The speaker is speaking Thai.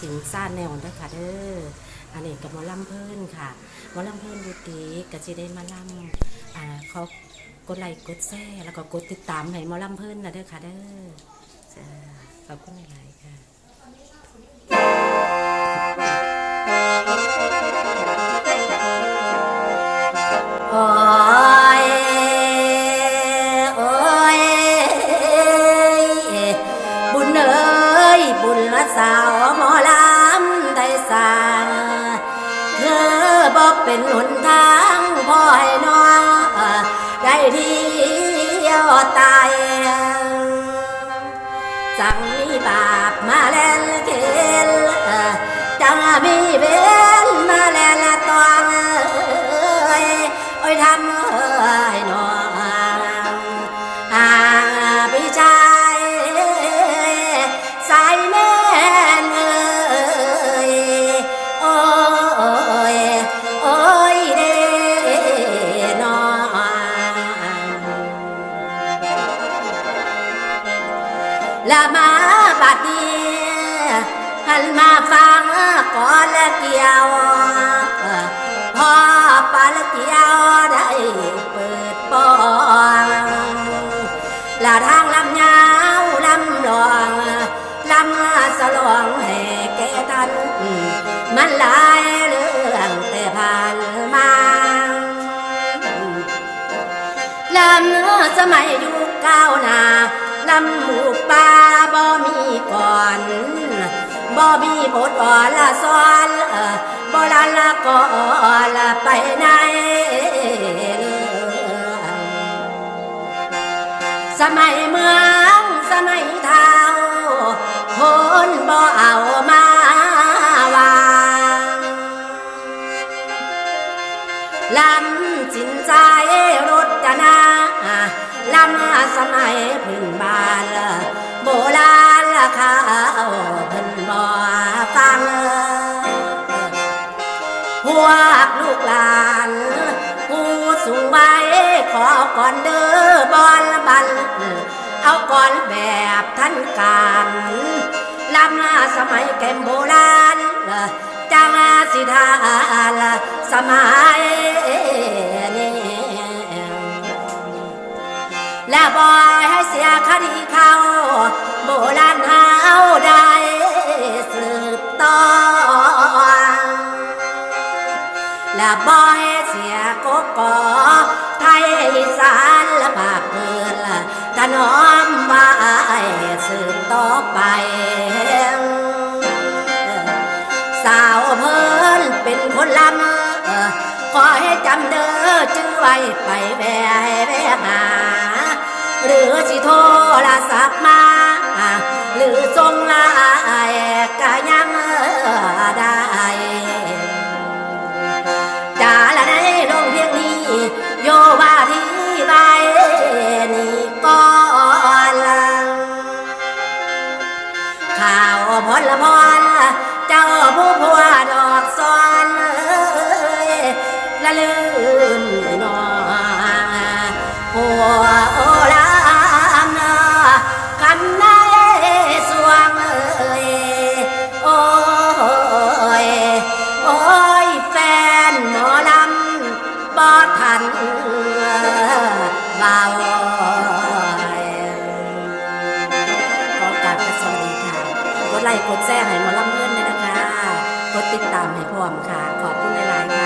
สิงซ่าแนวเด้ค่ะเด้ออันนี้กับมอลำเพิ่นค่ะมอลำเพิ่นบูตรีกะจะได้มาลำอ่าเขากดไลค์กดแชร์แล้วก็กดติดตามให้มอลำเพิ่นนะเด้อค่ะเด้อจ้าขอบคุณหลายๆค่ะ เป็นหนทางพ่อให้น้องได้เที่ยวตายจังมีบาปมาแลนเกลจังมีเบนมาแลนตองเอ้ยโอ้ยทำเอ้ ละมาบัดนี้หันมาฟังก่อนละเกี่ยวพอปาละเกี่ยวได้เปิดปองละทางลำยาวลำหลองลำสลองให้แก่ท่านมันหลายเรื่องแต่ผ่านมาลำสมัยยุคก้าวหน้าลำหมู ก่อนบ่มีบทอ่อนละซ้อนบ่ละละก่อนละไปไหนสมัยเมืองสมัยเท้าคนบ่เอามาวางลำจินใจรถจนาลำสมัยพื้นบ้า พวกลูกหลานผู้สูงวัยขอก่อนเด้อบอลบัน เอาก่อนแบบท่านการลำสมัยแกมโบราณจังสิทานสมัยนี้และบอยให้เสียคดีเขา บ่อยเสียกกอไทยสานและภาคพื้นละถนอมไว้สืบต่อไป สาวเพิ่นเป็นคนลำเอ่อขอให้จำเด้อจื้อไว้ไปแว่แว่หา หรือสิโทรศัพท์มา หรือส่งลน์ก็ยัง ข่าวพลพรเจ้าผู้พัวดอกซ้อนเอ้ยละลืมนอหัวโอลามนาคำนายสวงเอ้ยโอ้ยโอ้ยแฟนหมอลำบ่ทันเบา ดไลค์กดแชร์ให้หมอลำเพื่อนเลยนะคะ กดติดตามให้พร้อมค่ะ ขอบคุณหลายๆ